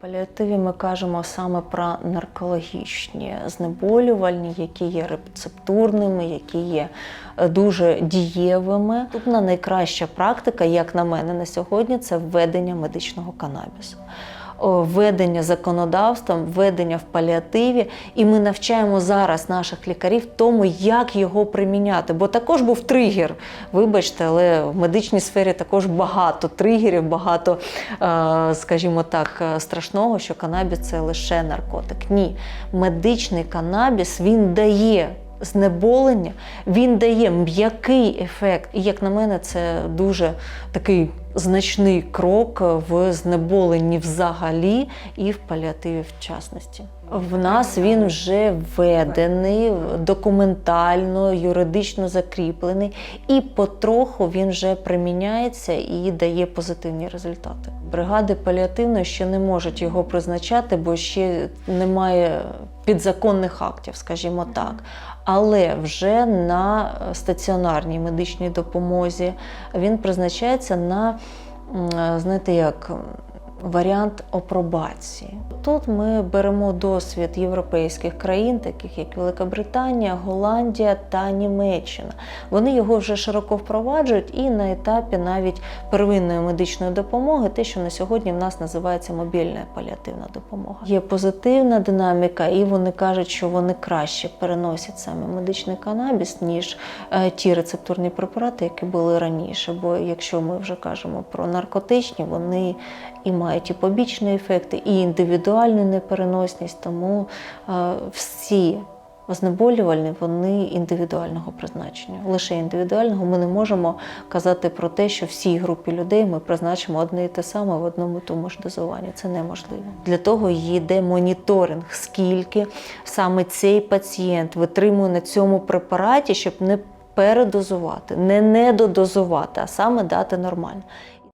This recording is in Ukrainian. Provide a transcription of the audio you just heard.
Паліативі ми кажемо саме про наркологічні знеболювальні, які є рецептурними, які є е, дуже дієвими. Наступна найкраща практика, як на мене на сьогодні, це введення медичного канабісу. О, Введення законодавством, введення в паліативі, і ми навчаємо зараз наших лікарів тому, як його приміняти. Бо також був тригер. Вибачте, але в медичній сфері також багато тригерів, багато, е, скажімо так, е, страшного, що канабіс це лише наркотик. Ні, медичний канабіс він дає. Знеболення він дає м'який ефект, і як на мене, це дуже такий значний крок в знеболенні взагалі і в паліативі в частності. В нас він вже введений документально, юридично закріплений, і потроху він вже приміняється і дає позитивні результати. Бригади паліативної ще не можуть його призначати, бо ще немає підзаконних актів, скажімо так. Але вже на стаціонарній медичній допомозі він призначається на, знаєте, як варіант опробації. Тут ми беремо досвід європейських країн, таких як Велика Британія, Голландія та Німеччина. Вони його вже широко впроваджують і на етапі навіть первинної медичної допомоги, те, що на сьогодні в нас називається мобільна паліативна допомога. Є позитивна динаміка, і вони кажуть, що вони краще переносять саме медичний канабіс, ніж е, ті рецептурні препарати, які були раніше. Бо якщо ми вже кажемо про наркотичні, вони і мають і побічні ефекти, і індивідуальну непереносність, тому е, всі знеболювальні вони індивідуального призначення. Лише індивідуального ми не можемо казати про те, що всій групі людей ми призначимо одне і те саме в одному тому ж дозуванні. Це неможливо. Для того йде моніторинг, скільки саме цей пацієнт витримує на цьому препараті, щоб не передозувати, не недодозувати, а саме дати нормально.